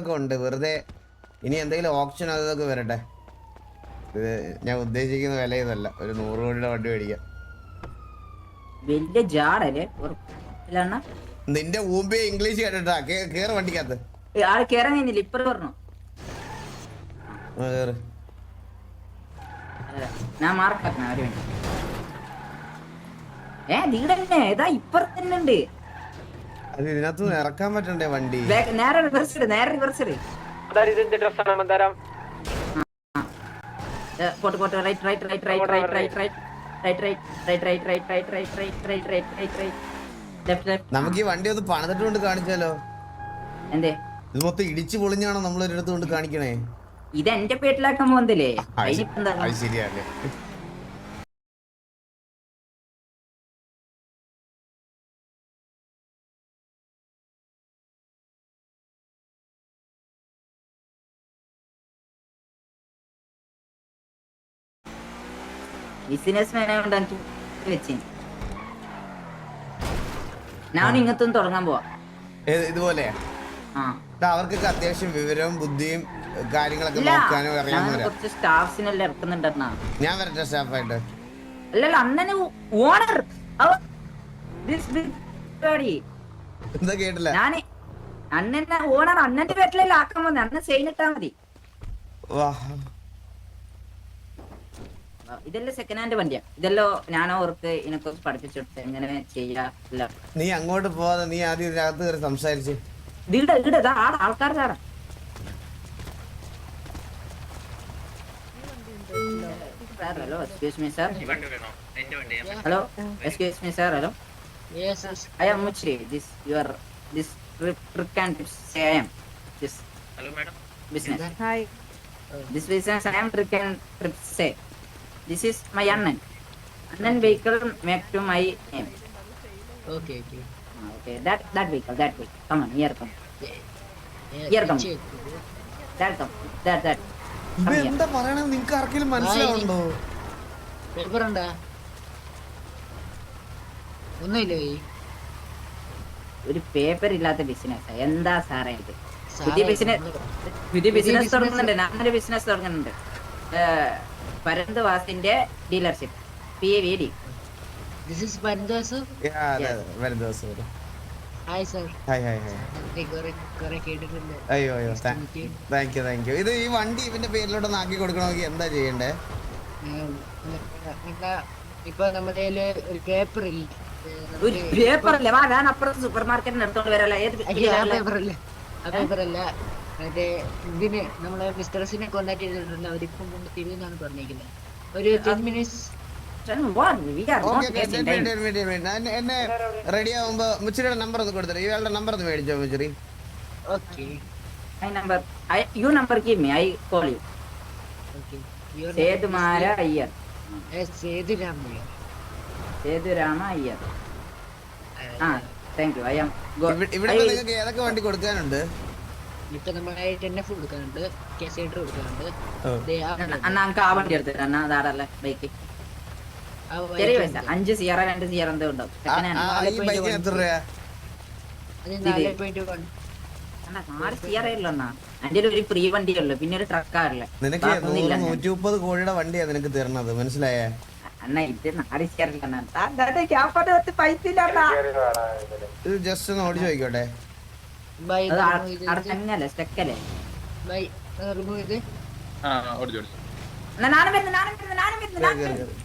ഒക്കെ ഉണ്ട്. വെറുതെ ഇനി എന്തെങ്കിലും ഓപ്ഷൻ അതൊക്കെ വരട്ടെ. ഇത് ഞാൻ ഉദ്ദേശിക്കുന്ന വില ഇതല്ല ഒരു നൂറ് കോടിയുടെ വണ്ടി മേടിക്കാം. വലിയ ജാടല്ലേ? നിന്റെ മുമ്പേ ഇംഗ്ലീഷ് കേട്ടിട്ടാ. കേറ് വണ്ടിക്കകത്ത്. ആൾ കേറാൻ കഴിഞ്ഞില്ല പറഞ്ഞു ഞാൻ മാർക്കാക്കണം ഒരു ഏ നീടന്നെ ഇതാ ഇപ്പറത്തന്നെ ഉണ്ട്. അത് ഇതിനകത്ത് ഇറക്കാൻ പറ്റണ്ടേ വണ്ടി നേരെ റിവേഴ്സ് ഇട് നേരെ റിവേഴ്സ് ഇട് പോട്ട് pot right right right right right right right right right right right right right right right right right right left left നമുക്ക് ഈ വണ്ടി ഒന്ന് പണിതിട്ട് കൊണ്ട് കാണിച്ചാലോ എന്തേ ഇത് മൊത്തം ഇടിച്ചു പൊളിഞ്ഞാണോ നമ്മൾ ഒരിടത്ത് കൊണ്ട് കാണിക്കണേ ഇത് എന്റെ പേട്ടിലാക്കാൻ പോകുന്നില്ലേ അത് ശരിയല്ലേ ബിസിനസ് ഞാൻ ഇങ്ങനത്തൊന്നും തുടങ്ങാൻ പോവാ. ഇതുപോലെ. അവർക്കൊക്കെ അത്യാവശ്യം വിവരവും ബുദ്ധിയും കാര്യങ്ങളൊക്കെ നോക്കാനും സ്റ്റാഫ്സിനെല്ലാം ഇറക്കുന്നുണ്ടെന്നാ. ഞാൻ വരട്ടെ സ്റ്റാഫായിട്ട്. അല്ലല്ല അണ്ണന് ഓണർ എന്താ കേട്ടില്ല? ഞാൻ അണ്ണന്റെ ഓണർ അണ്ണന്റെ പേട്ടിലല്ല ആക്കാൻ വന്നെ അണ്ണൻ സെയിൻ ഇട്ടാ മതി. വാ. ഇതെല്ലാം സെക്കൻഡ് ഹാൻഡ് വണ്ടിയാ. ഇതെല്ലോ ഞാൻ ഓർക്ക് ഇതിനൊക്കെ പഠിപ്പിച്ചെടുത്ത് എങ്ങനെ ചെയ്യാ നീ അങ്ങോട്ട് പോവാതെ നീ ആദ്യം ഇതിനകത്ത് കയറി സംസാരിച്ച്. ഇവിടെ ഇവിടെ ആൾക്കാരുടെ ആടാ hello excuse me sir hello excuse me sir hello I am Muchri this your this trick and tips say I am this hello madam business hi this business I am trick and trips say this is my Annan Annan vehicle make to my name okay okay okay that that vehicle that vehicle come on here come here come that come that that ഇത് എന്താ പറയണെന്ന് നിങ്ങൾക്ക് ആർക്കെങ്കിലും മനസ്സിലാവുണ്ടോ പേപ്പറുണ്ടാ ഒന്നുമില്ല ഒരു paper ഇല്ലാത്ത business എന്താ സാറേ ഇത്? പുതിയ ബിസിനസ് പുതിയ ബിസിനസ് തുടങ്ങുന്നുണ്ട്. ഞാനൊരു ബിസിനസ് തുടങ്ങുന്നുണ്ട്. ഏഹ്, പരന്ത് വാസിന്റെ dealership. P A V D. This is. വരും hi sir hi hi hi കുറെ കുറെ കേട്ടിട്ടുണ്ട്. അയ്യോ അയ്യോ. താങ്ക് യു താങ്ക് യു ഇത് ഈ വണ്ടി ഇവന്റെ പേരിലോട്ട് ആക്കി കൊടുക്കണമെങ്കിൽ എന്താ ചെയ്യണ്ടേ? ഇപ്പൊ നമ്മുടെ ഒരു പേപ്പർ ഇല്ല? ഒരു പേപ്പർ അല്ലേ? വാ ഞാൻ അപ്പുറത്ത് സൂപ്പർ മാർക്കറ്റിന് എടുത്തോണ്ട് വരല്ല ഏത് പേപ്പർ അല്ല? ആ പേപ്പർ അല്ല. മറ്റേ ഇതിന് നമ്മളെ മിസ്റ്ററസിനെ കോണ്ടാക്ട് ചെയ്തിട്ടുണ്ട് അവരിപ്പം കൊണ്ട് തരുമെന്നാണ് പറഞ്ഞിരിക്കുന്നത്. ഒരു ടെൻ മിനിറ്റ്സ്. എന്നെ റെഡി ആവുമ്പോ മുച്ചിരിയുടെ നമ്പർ ഒന്ന് കൊടുത്തത് ഇയാളുടെ നമ്പർ ഒന്ന് മേടിച്ചോ Muchiri. Okay I number I you number give me I call you okay Sethumara Iyer. Sethuramayya Sethurama Iyer. ആ താങ്ക് യു ഐ ആം ഇവിടെ ഇവിടെ നിങ്ങൾക്ക് ഏതൊക്കെ വണ്ടി കൊടുക്കാനുണ്ട്? വിത്തനമായിട്ട് തന്നെ ഫുഡ് കൊടുക്കാറുണ്ട്. കെസൈഡർ കൊടുക്കാറുണ്ട്. അണ്ണ നമുക്ക് ആ വണ്ടി എടുത്തിട്ട് അണ്ണ അതാടല്ലേ ബൈക്ക്. അഞ്ച് സിയറ രണ്ട് സിയറ എന്തോ ഉണ്ടാവും ഒരു ഫ്രീ വണ്ടിയുള്ളു പിന്നെ ഒരു ട്രക്കാറില്ല നിനക്ക് നൂറ്റി നിനക്ക് മനസ്സിലായേ? അണ്ണാ നാല് ജസ്റ്റ് ഒന്ന് ചോദിക്കോട്ടെ ബൈ സ്റ്റക്കല്ലേ? ബൈ റിമൂവ് ചെയ്ത് ആ ഓടിച്ചു ഓടിച്ചു. എന്നാ നാനും വരുന്നു നാനും വരുന്നു നാനും വരുന്നു നാനും വരുന്നു.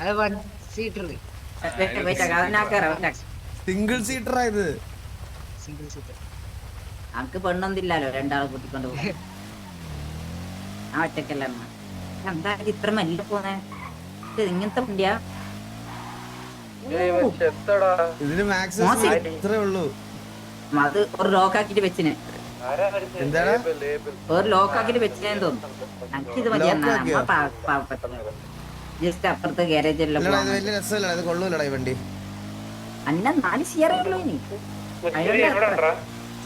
അത് വൺ സീറ്റർ. ആയത് സിംഗിൾ സീറ്ററാ ഇത്. Single seater. നമുക്ക് പെണ്ണൊന്നില്ലല്ലോ രണ്ടാളെ കൂട്ടിക്കൊണ്ട് പോകും ആ ഒറ്റക്കല്ല അമ്മ. എന്താ ഇത് ഇത്ര മെല്ലെ പോന്നെ? ഇങ്ങനത്തെ വണ്ടിയാ? ഇതിന് മാക്സിമം. ഇത്രേ ഉള്ളൂ. അത് ഒരു ലോക്കാക്കിട്ട് വെച്ചിനെ. ഒരു ലോക്കാക്കിട്ട് വെച്ചിനെ തോന്നുന്നു. തോന്നുന്നു ഇത് മതി? ജസ്റ്റ് അപ്പുറത്ത് വലിയ ഇത് കൊള്ളൂലടാ ഈ വണ്ടി. അന്ന നാല് സിയറേ ഉള്ളൂ ഇനി.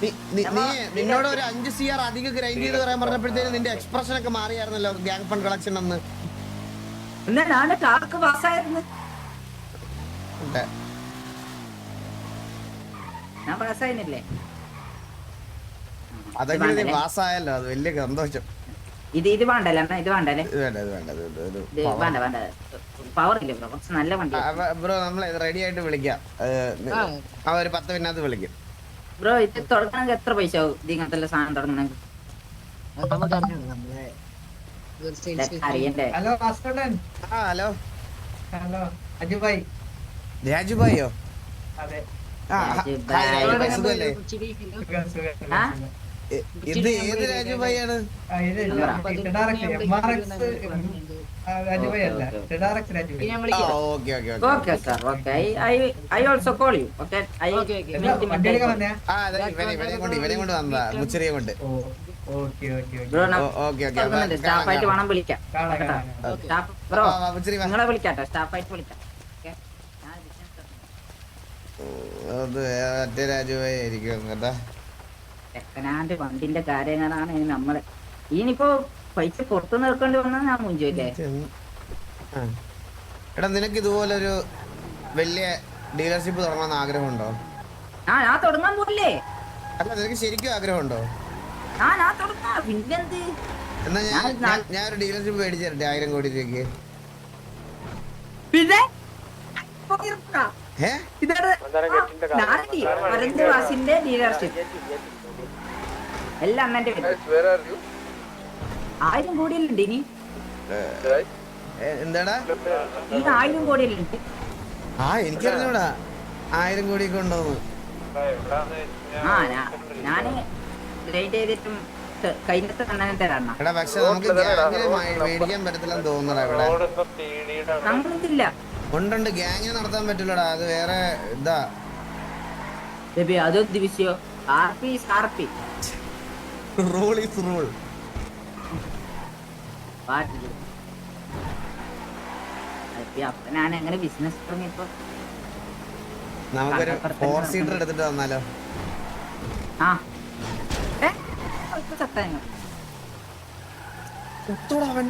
നീ- നീ- നീ നിന്നോട് ഒരു അഞ്ച് അധികം ഗ്രൈൻഡ് ചെയ്ത് പറയാൻ നിന്റെ എക്സ്പ്രഷൻ ഒക്കെ മാറിയായിരുന്നല്ലോ ഗ്യാങ് ഫണ്ട് കളക്ഷൻ അന്ന്. എന്നാ ഞാൻ കാർക്ക് പാസ്സായിരുന്നു. ഞാൻ പാസ്സായില്ലേ നീ വേണ്ടല്ലേ? പാസ്സായല്ലോ അത് വലിയ സന്തോഷം. ഇത് ഇത് വേണ്ടല്ലേ അണ്ണാ? ഇത് വേണ്ടല്ലേ? ഇത് വേണ്ട വേണ്ട പവർ ഇല്ല ബ്രോ കുറച്ച് നല്ല വണ്ടി. ബ്രോ നമ്മൾ റെഡി ആയിട്ട് വിളിക്കാം. ആ. ഒരു പത്ത് മിനിറ്റ് വിളിക്കും. ബ്രോ ഇത് തുടങ്ങണമെങ്കിൽ എത്ര പൈസ ആവും? ഇത് ഇങ്ങനത്തെ സാധനം തുടങ്ങണമെങ്കിൽ ഹലോ ഹലോ. ഹലോ രാജുഭായിയോ അതെ. ഇത് ഏത് രാജുഭായ് അല്ല okay, sir okay I I also call you okay I ഇവനെ കൊണ്ട് ഇവനെ കൊണ്ട് വന്നതാ. മുച്ചറിയെ കൊണ്ട്. ഓ okay okay bro okay okay. Okay സ്റ്റാഫായിട്ട് വേണം വിളിക്കാം ബ്രോ. നിങ്ങളെ വിളിക്കാട്ടോ. സ്റ്റാഫായിട്ട് വിളിക്കാം. ഓ. അത് മറ്റേ രാജ്യമായിരിക്കും ആയിരിക്കും കേട്ടാ. വണ്ടിന്റെ കാര്യങ്ങളാണ് നമ്മൾ. ഇനിയിപ്പോ പൈസ പുറത്തു നിൽക്കേണ്ടി വന്നാ ഞാൻ മുഞ്ചില്ലേ എടാ നിനക്ക് ഇതുപോലൊരു വലിയ ഡീലർഷിപ്പ് തുടങ്ങണമെന്ന് ആഗ്രഹമുണ്ടോ? ആ ഞാൻ തുടങ്ങാൻ പോലെ അല്ല നിനക്ക് ശരിക്കും ആഗ്രഹമുണ്ടോ? ആ ഞാൻ തുടങ്ങാം. പിന്നെന്ത്? എന്നാ ഞാൻ ഞാൻ- ഒരു ഡീലർഷിപ്പ് മേടിച്ചു തരട്ടെ ആയിരം കോടി രൂപയ്ക്ക്. പിന്നെ? ഇതാണ് നാട്ടി പരന്ത് വാസിന്റെ ഡീലർഷിപ്പ് എല്ലാം ആയിരം കോടിയിലുണ്ട് ഇനി? എന്താടാ? ഇനി ആയിരം കോടിയിലുണ്ട് ആ എനിക്കറിഞ്ഞൂടാ. ആയിരം കോടിയൊക്കെ ഉണ്ടോന്ന്. ആ ഞാൻ ലേറ്റ് ചെയ്തിട്ടും ത- കഴിഞ്ഞത്തെ അണ്ണനെ എടാ പക്ഷെ നമുക്ക് മേടിക്കാൻ പറ്റത്തില്ലെന്ന് തോന്നുന്നടാ ഇവിടെ. നമ്മളിതില്ല ഉണ്ടുണ്ട്. ഗ്യാങ്ങിനെ നടത്താൻ പറ്റില്ലടാ. അത് വേറെ ഇതാ. ബേബി അതോ ദിവസയോ RP R P rule is rule. അപ്പൊ ഞാൻ എങ്ങനെ ബിസിനസ് തുടങ്ങിയപ്പോ? നമുക്കൊരു ഫോർ സീറ്റർ എടുത്തിട്ട് വന്നാലോ? ആ. ഇപ്പൊ ചത്ത ഞങ്ങൾ. അവൻ.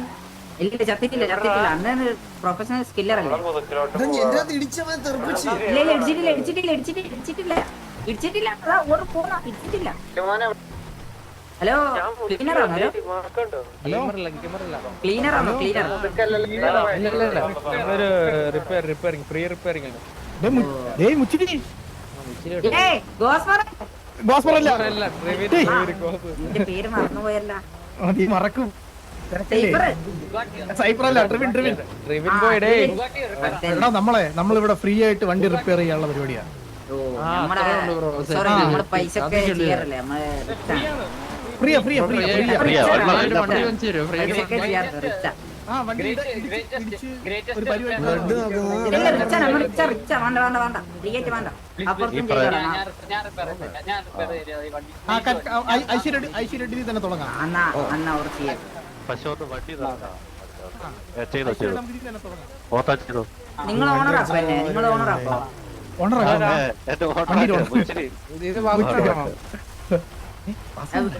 ഇല്ല ചത്തിട്ടില്ല ചത്തിട്ടില്ല. അന്ന് പ്രൊഫഷണൽ സ്കില്ലർ അല്ലേ? എന്റെ ഇടിച്ചവൻ തെറിപ്പിച്ച്? ഇല്ല ഇല്ല ഇടിച്ചിട്ടില്ല ഇടിച്ചിട്ടില്ല ഇടിച്ചിട്ടില്ല ഇടിച്ചിട്ടില്ല. ഇടിച്ചിട്ടില്ല അതാ ഓട് പോണ. ഇടിച്ചിട്ടില്ല. ഹലോ ക്ലീനർ ആണോ? ഹലോ? ക്ലീനർ ആണോ? ക്ലീനർ. ഒരു റിപ്പയർ റിപ്പയറിംഗ് ഫ്രീ റിപ്പയറിംഗ് ഏ ഗോസ്മർ അല്ല. നിന്റെ പേര് മറന്നുപോയല്ല. മറക്കും. എടാ നമ്മളെ നമ്മളിവിടെ ഫ്രീ ആയിട്ട് വണ്ടി റിപ്പയർ ചെയ്യാനുള്ള പരിപാടിയാ. ഓ നമ്മുടെ സോറി നമ്മുടെ പൈസ ഒക്കെ ചെയ്യാറില്ലേ? നമ്മൾ rich ആണ്. ഫ്രീയാ ഫ്രീയാ ഫ്രീയാ. ഫ്രീയാ ഐശ്വര്യ തന്നെ തുടങ്ങാം. പക്ഷെ ഒന്ന് വണ്ടി തന്നാ. ഏ, ചെയ്തോ ചെയ്തോ. ചെയ്തോ. നിങ്ങൾ ഓണർ അപ്പൊ നിങ്ങൾ ഓണർ അപ്പൊ ഏ, എന്റെ വണ്ടി ഓട്ടാ ഓടും. ശരി ഇത് വാങ്ങിക്കണം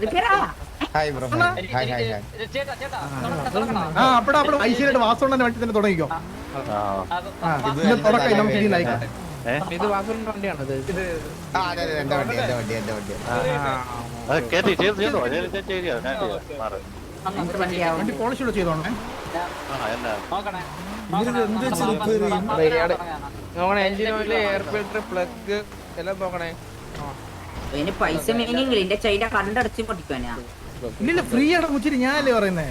റിപ്പയർ ആ hi bro hi hi hi. ആ അവിടെ അവിടെ ഐശ്വര്യയുടെ വണ്ടി തന്നെ തുടങ്ങിക്കോ. ആ. ആ ഇന്ന് തുടക്കം നമുക്ക് ഇതിൽ അയക്കാം ഏ? ഇത് ആ അതെ അതെ എന്റെ വണ്ടി എന്റെ വണ്ടി എന്റെ വണ്ടി. അത് കേട്ടി ചെയ്തു ചെയ്തോ. ഞാൻ ചെയ്യാം ഞാൻ ചെയ്യാം മാറ്. വണ്ടി പോളിഷ് ചെയ്തോണേ നോക്കണേ. Engine oil air filter plug എല്ലാം നോക്കണേ. പൈസ മീനിങ്ങില്ല എന്റെ ചൈന കണ്ടടച്ച് പൊട്ടിക്കാനാ ഇല്ല ഫ്രീ ആണ് മുച്ചിരി ഞാനല്ലേ പറയുന്നേ.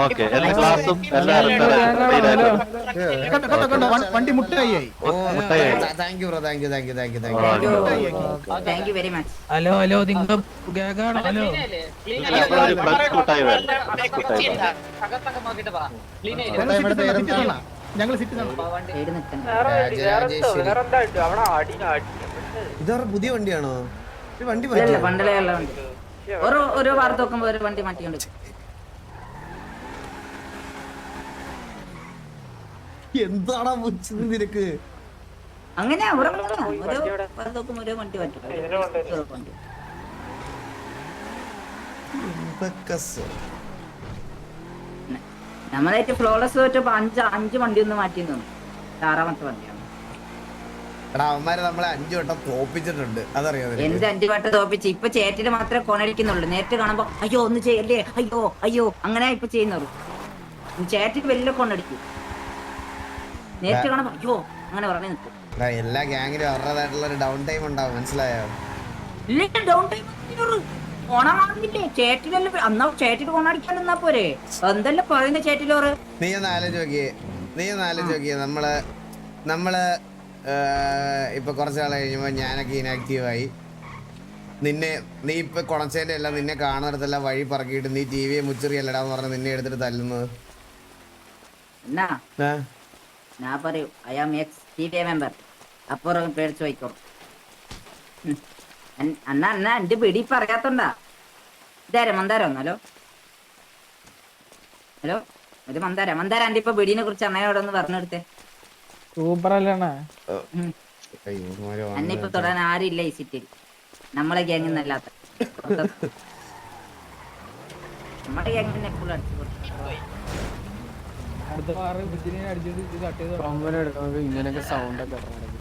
ഓക്കെ എല്ലാ ക്ലാസ്സും എല്ലാവരും കണ്ടോ കണ്ടോ കണ്ടോ വ- വണ്ടി മുട്ടായി ഹലോ ഹലോ നിങ്ങൾ ഹലോ. ഞങ്ങൾ പുതിയ വണ്ടിയാണോ? ഈ വണ്ടി ഓരോ ഓരോ ഒരു വാർത്ത നോക്കുമ്പോ ഒരു വണ്ടി മാറ്റിക്കൊണ്ട് എന്താടാ വെച്ചത് നിനക്ക്? അങ്ങനെ ഓരോ നോക്കുമ്പോ ഓരോ വണ്ടി ബക്കസ്. നമ്മളായിട്ട് ഫ്ലോളസ് തോറ്റപ്പോ അഞ്ച് അഞ്ച് വണ്ടി ഒന്ന് മാറ്റി തോന്നുന്നു. ആറാമത്തെ വണ്ടിയാണ്. എടാ അവന്മാര് നമ്മളെ അഞ്ചു വട്ടം തോപ്പിച്ചിട്ടുണ്ട്. അതറിയോ? എന്ത് അഞ്ചു വട്ടം തോപ്പിച്ച്? ഇപ്പൊ ചേറ്റിൽ മാത്രമേ കൊണടിക്കുന്നുള്ളൂ നേരിട്ട് കാണുമ്പോ അയ്യോ ഒന്ന് ചെയ്യല്ലേ? അയ്യോ അയ്യോ. അങ്ങനെ ഇപ്പൊ ചെയ്യുന്നുള്ളൂ. ചേറ്റിൽ വലിയ കൊണടിക്കും നേരിട്ട് കാണാൻ അയ്യോ അങ്ങനെ പറഞ്ഞു നിൽക്കും എല്ലാ ഗ്യാങ്ങിലും അവരുടേതായിട്ടുള്ള ഒരു ഡൗൺ ടൈം ഉണ്ടാവും മനസ്സിലായോ? ഇല്ലെങ്കിൽ ഡൗൺ ടൈം ഓണമാകുന്നില്ലേ അന്നാ നിന്നാ പോരെ. എന്തല്ലേ പറയുന്ന നീ ഒന്ന് ആലോചിച്ച് നോക്കിയേ നീ ഒന്ന് ആലോചിച്ച് നോക്കിയേ നമ്മൾ നമ്മൾ ഇപ്പൊ കുറച്ച് നാൾ കഴിയുമ്പോ ഞാനൊക്കെ ഇനാക്റ്റീവായി നിന്നെ നീ ഇപ്പൊ കുണച്ചേന്റെ എല്ലാം നിന്നെ കാണുന്നിടത്തെല്ലാം വഴി പറക്കിയിട്ട് നീ ടി വിയെ മുച്ചെറിയല്ലടാന്ന് പറഞ്ഞ് നിന്നെ എടുത്തിട്ട് തല്ലുന്നത്? ഞാൻ പറയൂ I am X T V member അപ്പുറം പേടിച്ചു വയ്ക്കും അന്നാ അന്നാ എന്റെ പിടി പറയാത്തോണ്ടാ ഇതാരെ മന്ദാര? ഒന്നല്ലോ ഹലോ? ഇത് മന്ദാര? മന്ദാര എന്റെ ഇപ്പൊ പിടീനെ കുറിച്ച് അണ്ണയോടെ ഒന്ന് പറഞ്ഞെടുത്തേ സൂപ്പർ അല്ലേ ഇപ്പൊ തൊടാൻ ആരില്ല ഈ സിറ്റിയിൽ നമ്മളെ ഗ്യാങ്ങിൽ നിന്നല്ലാത്ത നമ്മുടെ ഗ്യാങ്ങിൽ എപ്പോഴും അടിച്ചു പൊട്ടിക്കും. അടുത്ത വാറ് ബുദ്ധിനെ അടിച്ചിട്ട് ഇത് കട്ട് ചെയ്ത് ഇങ്ങനെയൊക്കെ സൗണ്ട് ഒക്കെ